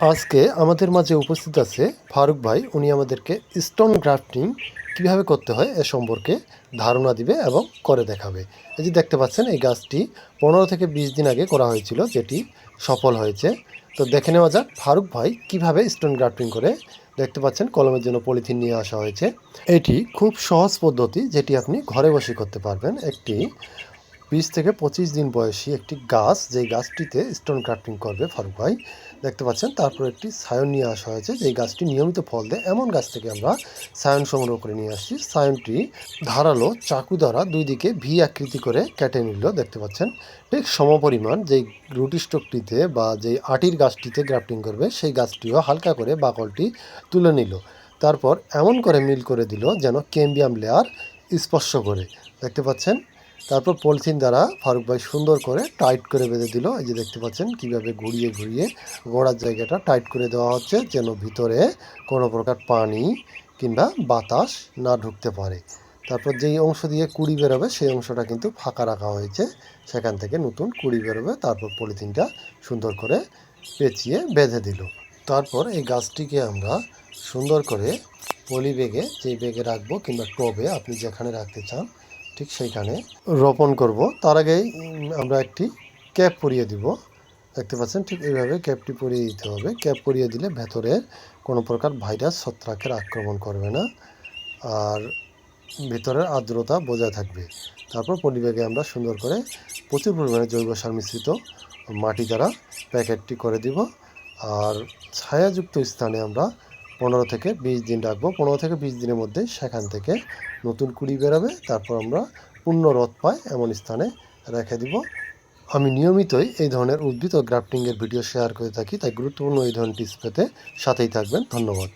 আজকে আমাদের মাঝে উপস্থিত আছে ফারুক ভাই। উনি আমাদেরকে স্টোন গ্রাফটিং কীভাবে করতে হয় এ সম্পর্কে ধারণা দিবে এবং করে দেখাবে। এই যে দেখতে পাচ্ছেন, এই গাছটি পনেরো থেকে বিশ দিন আগে করা হয়েছিল, যেটি সফল হয়েছে। তো দেখে নেওয়া যাক ফারুক ভাই কীভাবে স্টোন গ্রাফটিং করে। দেখতে পাচ্ছেন, কলমের জন্য পলিথিন নিয়ে আসা হয়েছে। এটি খুব সহজ পদ্ধতি, যেটি আপনি ঘরে বসে করতে পারবেন। একটি বিশ থেকে পঁচিশ দিন বয়সী একটি গাছ, যেই গাছটিতে স্টোন ক্রাফটিং করবে ফারুক ভাই। দেখতে পাচ্ছেন, তারপর একটি সায়ন নিয়ে আসা হয়েছে, যেই গাছটি নিয়মিত ফল দেয়। এমন গাছ থেকে আমরা সায়ন সংগ্রহ করে নিয়ে আসছি। সায়নটি ধারালো চাকু দ্বারা দুই দিকে ভি আকৃতি করে কেটে নিল, দেখতে পাচ্ছেন। ঠিক সমপরিমাণ যেই রুটি স্টকটিতে বা যেই আটির গাছটিতে গ্রাফটিং করবে, সেই গাছটিও হালকা করে বাকলটি তুলে নিল। তারপর এমন করে মিল করে দিল, যেন কেম্বিয়াম লেয়ার স্পর্শ করে। দেখতে পাচ্ছেন তারপর পলিথিন দ্বারা ফারুক ভাই সুন্দর করে টাইট করে বেঁধে দিল। এই যে দেখতে পাচ্ছেন কীভাবে ঘুরিয়ে ঘুরিয়ে গোড়ার জায়গাটা টাইট করে দেওয়া হচ্ছে, যেন ভিতরে কোনো প্রকার পানি কিংবা বাতাস না ঢুকতে পারে। তারপর যেই অংশ দিয়ে কুড়ি বেরোবে, সেই অংশটা কিন্তু ফাঁকা রাখা হয়েছে। সেখান থেকে নতুন কুড়ি বেরোবে, তারপর পলিথিনটা সুন্দর করে পেঁচিয়ে বেঁধে দিল। তারপর এই গাছটিকে আমরা সুন্দর করে পলি বেগে যেই বেগে রাখব কিংবা টবে আপনি যেখানে রাখতে চান ঠিক সেইখানে রোপণ করব। তার আগেই আমরা একটি ক্যাপ পরিয়ে দিব। দেখতে পাচ্ছেন, ঠিক এইভাবে ক্যাপটি পরিয়ে দিতে হবে। ক্যাপ পরিয়ে দিলে ভেতরে কোনো প্রকার ভাইরাস, ছত্রাকের আক্রমণ করবে না। আর ভিতরের আর্দ্রতা বজায় থাকবে। তারপর পলিব্যাগে আমরা সুন্দর করে প্রচুর পরিমাণে জৈব সার মিশ্রিত মাটি দ্বারা প্যাকেটটি করে দিব। আর ছায়াযুক্ত স্থানে আমরা পনেরো থেকে বিশ দিন রাখব। পনেরো থেকে বিশ দিনের মধ্যে সেখান থেকে নতুন কুড়ি বেরোবে। তারপর আমরা পূর্ণ রথ পাই এমন স্থানে রেখে দিব। আমি নিয়মিতই এই ধরনের উদ্ভিদ ও গ্রাফটিংয়ের ভিডিও শেয়ার করে থাকি, তাই গুরুত্বপূর্ণ এই ধরনের টিপস পেতে সাথেই থাকবেন। ধন্যবাদ।